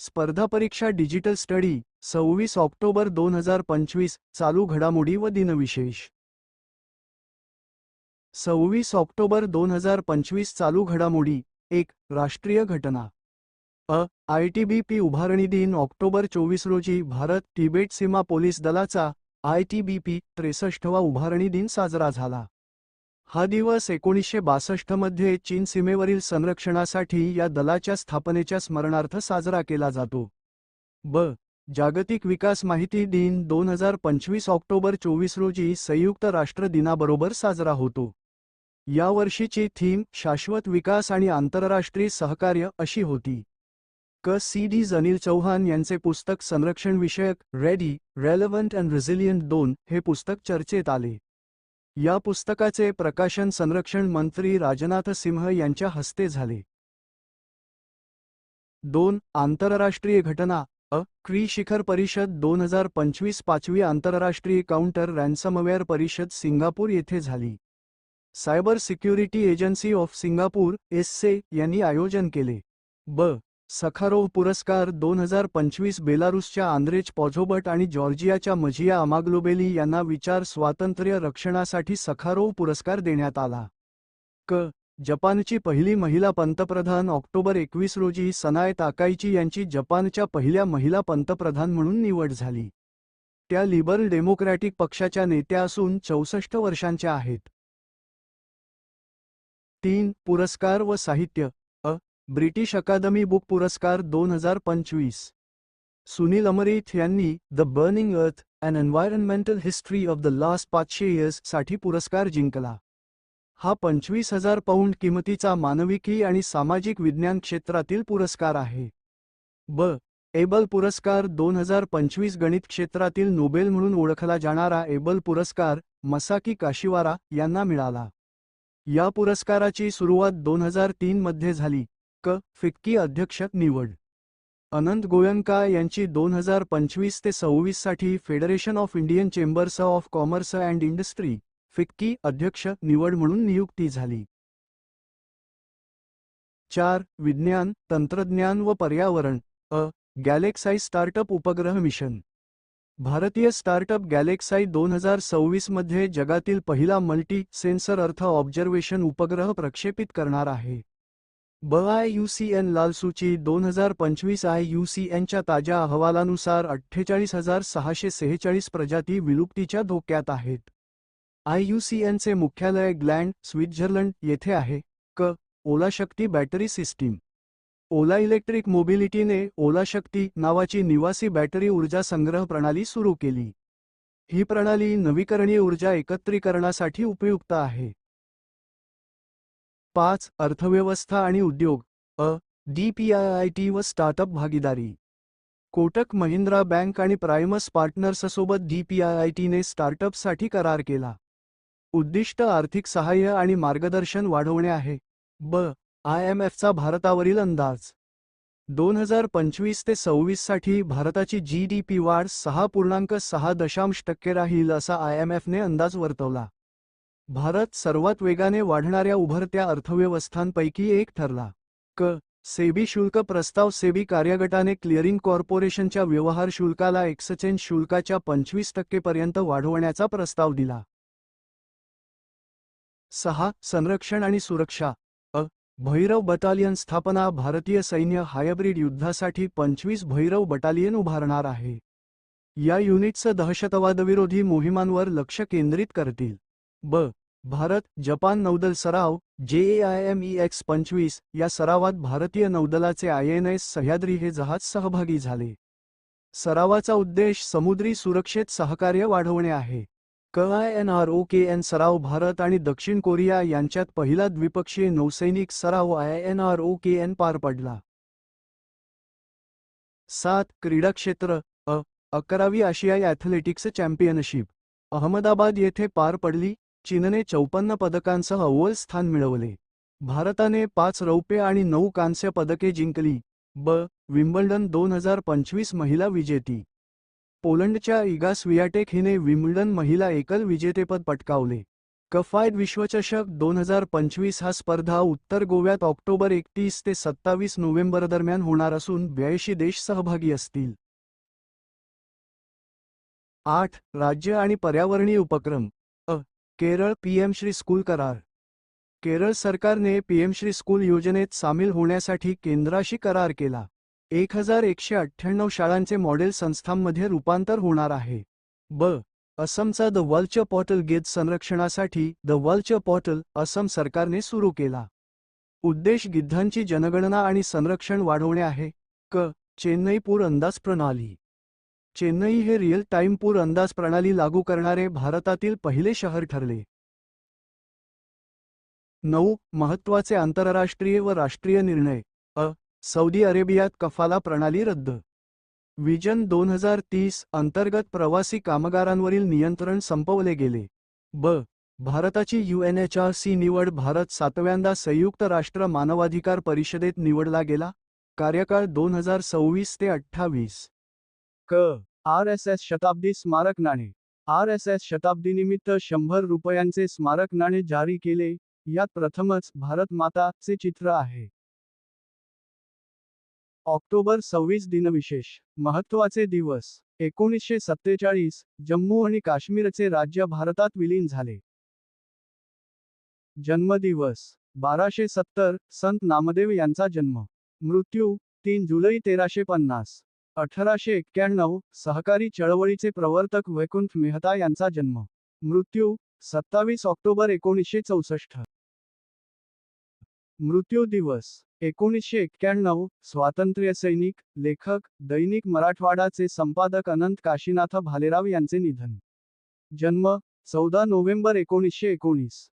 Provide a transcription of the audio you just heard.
स्पर्धा परीक्षा digital study सव्वीस ऑक्टोबर दोन हजार पंचवीस चालू घडामोडी व दिनविशेष. सव्वीस ऑक्टोबर दोन हजार पंचवीस चालू घडामोडी एक राष्ट्रीय घटना. अ आय टी बी पी उभारणी दिन ऑक्टोबर चोवीस रोजी भारत तिबेट सीमा पोलीस दलाचा आय टी बी पी त्रेसष्टवा उभारणी दिन साजरा झाला. हा दिवस एकोणीसशे बासष्टमध्ये चीन सीमेवरील संरक्षणासाठी या दलाच्या स्थापनेच्या स्मरणार्थ साजरा केला जातो. ब. जागतिक विकास माहिती दिन दोन हजार पंचवीस ऑक्टोबर चोवीस रोजी संयुक्त राष्ट्र दिनाबरोबर साजरा होतो. यावर्षीची थीम शाश्वत विकास आणि आंतरराष्ट्रीय सहकार्य अशी होती. क. सी. डी. अनिल चौहान यांचे पुस्तक संरक्षणविषयक रेडी रेलेव्हंट अँड रेझिलियंट दोन हे पुस्तक चर्चेत आले. या पुस्तकाचे प्रकाशन संरक्षण मंत्री राजनाथ सिंह यांच्या हस्ते झाले. दोन आंतरराष्ट्रीय घटना अ क्री शिखर परिषद दोन हजार पंचवीस पाचवी आंतरराष्ट्रीय काउंटर रॅन्समवेअर परिषद सिंगापूर येथे झाली. Cyber security agency of Singapore एससे यांनी आयोजन केले. ब. सखारोव्ह पुरस्कार दोन हजार पंचवीस बेलारुसच्या आंद्रेज पॉझोबट आणि जॉर्जियाच्या मझिया अमाग्लोबेली यांना विचार स्वातंत्र्य रक्षणासाठी सखारोव्ह पुरस्कार देण्यात आला. क. जपानची पहिली महिला पंतप्रधान ऑक्टोबर एकवीस रोजी सनाय ताकाईची यांची जपानच्या पहिल्या महिला पंतप्रधान म्हणून निवड झाली. त्या लिबरल डेमोक्रॅटिक पक्षाच्या नेत्या असून चौसष्ट वर्षांच्या आहेत. तीन. पुरस्कार व साहित्य ब्रिटिश अकादमी बुक पुरस्कार दोन हजार पंचवीस. सुनील अमरीथ यांनी the burning earth and environmental history of the last पाचशे इयर्ससाठी पुरस्कार जिंकला. हा पंचवीस हजार पौंड किमतीचा मानविकी आणि सामाजिक विज्ञान क्षेत्रातील पुरस्कार आहे. ब. एबल पुरस्कार दोन हजार पंचवीस गणित क्षेत्रातील नोबेल म्हणून ओळखला जाणारा एबल पुरस्कार मसाकी काशिवारा यांना मिळाला. या पुरस्काराची सुरुवात दोन हजार तीन मध्ये झाली. क. फिक्की अध्यक्ष निवड. अनंत गोयंका यांची दोन हजार पंचवीस ते सव्वीससाठी federation of Indian chambers of commerce and industry FICCI अध्यक्ष निवड म्हणून नियुक्ती झाली. चार. विज्ञान तंत्रज्ञान व पर्यावरण अ. गॅलेक्साई स्टार्टअप उपग्रह मिशन. भारतीय स्टार्टअप गॅलेक्साई दोन हजार सव्वीसमध्ये जगातील पहिला मल्टी सेन्सर अर्थ ऑब्झर्वेशन उपग्रह प्रक्षेपित करणार आहे. ब आय यू सी एन लालसूची दोन हजार पंचवीस आय यू सी एनच्या ताज्या अहवालानुसार अठ्ठेचाळीस हजार सहाशे सेहेचाळीस प्रजाती विलुप्तीच्या धोक्यात आहेत. आय यू सी एनचे मुख्यालय ग्लँड स्वित्झर्लंड येथे आहे. क. Ola Shakti battery system. Ola electric मोबिलिटीने Ola Shakti नावाची निवासी बॅटरी ऊर्जा संग्रह प्रणाली सुरू केली. ही प्रणाली नवीकरणीय ऊर्जा एकत्रीकरणासाठी उपयुक्त आहे. पाच अर्थव्यवस्था आणि उद्योग अ डीपीआयआयटी व स्टार्टअप भागीदारी. कोटक महिंद्रा बँक आणि प्रायमस पार्टनर्ससोबत डीपीआयआयटीने स्टार्टअपसाठी करार केला. उद्दिष्ट आर्थिक सहाय्य आणि मार्गदर्शन वाढवणे आहे. ब आय एम एफचा भारतावरील अंदाज. दोन हजार पंचवीस ते सव्वीससाठी भारताची जी डी पी वाढ सहा पूर्णांक सहा दशांश टक्के राहील असा आय एम एफने अंदाज वर्तवला. भारत सर्वात वेगाने वाढणाऱ्या उभरत्या अर्थव्यवस्थांपैकी एक ठरला. क. सेबी शुल्क प्रस्ताव सेबी कार्यगटाने क्लिअरिंग कॉर्पोरेशनच्या व्यवहार शुल्काला एक्सचेंज शुल्काच्या पंचवीस टक्केपर्यंत वाढवण्याचा प्रस्ताव दिला. सहा. संरक्षण आणि सुरक्षा. अ. भैरव बटालियन स्थापना भारतीय सैन्य हायब्रिड युद्धासाठी पंचवीस भैरव बटालियन उभारणार आहे. या युनिट्स दहशतवादविरोधी मोहिमांवर लक्ष केंद्रित करतील. ब. भारत जपान नौदल सराव जेएआयएमई एक्स पंचवीस या सरावात भारतीय नौदलाचे आयएनएस सह्याद्री हे जहाज सहभागी झाले. सरावाचा उद्देश समुद्री सुरक्षेत सहकार्य वाढवणे आहे. क I N R O K N सराव भारत आणि दक्षिण कोरिया यांच्यात पहिला द्विपक्षीय नौसैनिक सराव I N R O K N पार पडला. सात क्रीडा क्षेत्र अ अकरावी आशियाई ॲथलेटिक्स चॅम्पियनशिप. अहमदाबाद येथे पार पडली चीनने चौपन्न पदकांसह अव्वल स्थान मिळवले. भारताने पाच रौप्य आणि नऊ कांस्य पदके जिंकली. ब. विम्बल्डन दोन हजार पंचवीस महिला विजेती. पोलंडच्या इगा स्वियाटेक हिने विम्बल्डन महिला एकल विजेतेपद पटकावले. कफायत विश्वचषक दोन हजार पंचवीस हा स्पर्धा उत्तर गोव्यात ऑक्टोबर एकतीस ते सत्तावीस नोव्हेंबर दरम्यान होणार असून ब्याऐंशी देश सहभागी असतील. आठ. राज्य आणि पर्यावरणीय उपक्रम. केरळ पीएम श्री स्कूल करार. केरळ सरकारने पीएम श्री स्कूल योजनेत सामील होण्यासाठी केंद्राशी करार केला. एक हजार एकशे अठ्ठ्याण्णव शाळांचे मॉडेल संस्थांमध्ये रूपांतर होणार आहे. ब. असमचा द वर्ल्डचं पोर्टल गेज संरक्षणासाठी द वर्ल्डचं पोर्टल असम सरकारने सुरू केला. उद्देश गिद्धांची जनगणना आणि संरक्षण वाढवणे आहे. क. चेन्नई पूर अंदाज प्रणाली चेन्नई हे रिअल टाइम पूर अंदाज प्रणाली लागू करणारे भारतातील पहिले शहर ठरले. नऊ महत्त्वाचे आंतरराष्ट्रीय व राष्ट्रीय निर्णय. अ सौदी अरेबियात कफाला प्रणाली रद्द. विजन दोन हजार तीस अंतर्गत प्रवासी कामगारांवरील नियंत्रण संपवले गेले. ब भारताची सी निवड भारत सातव्यांदा संयुक्त राष्ट्र मानवाधिकार परिषदेत निवडला गेला. कार्यकाळ दोन हजार सव्वीस ते अठ्ठावीस. क. आर एस एस शताब्दी स्मारक नाणे आर एस एस शताब्दीनिमित्त शंभर रुपयांचे स्मारक नाणे जारी केले. यात प्रथमच भारत माताचे चित्र आहे. ऑक्टोबर सव्वीस दिनविशेष. महत्त्वाचे दिवस. एकोणीसशे सत्तेचाळीस. जम्मू आणि काश्मीरचे राज्य भारतात विलीन झाले. जन्मदिवस. बाराशे सत्तर. संत नामदेव यांचा जन्म. मृत्यू. तीन जुलै तेराशे पन्नास. अठराशे एक्क्याण्णव सहकारी चळवळीचे प्रवर्तक वैकुंठ मेहता यांचा जन्म. मृत्यू सत्तावीस ऑक्टोबर एकोणीसशे चौसष्ट मृत्यू दिवस एकोणीसशे एक्क्याण्णव स्वातंत्र्य सैनिक लेखक दैनिक मराठवाडाचे संपादक अनंत काशीनाथ भालेराव यांचे निधन. जन्म चौदा नोव्हेंबर एकोणीसशे एकोणीस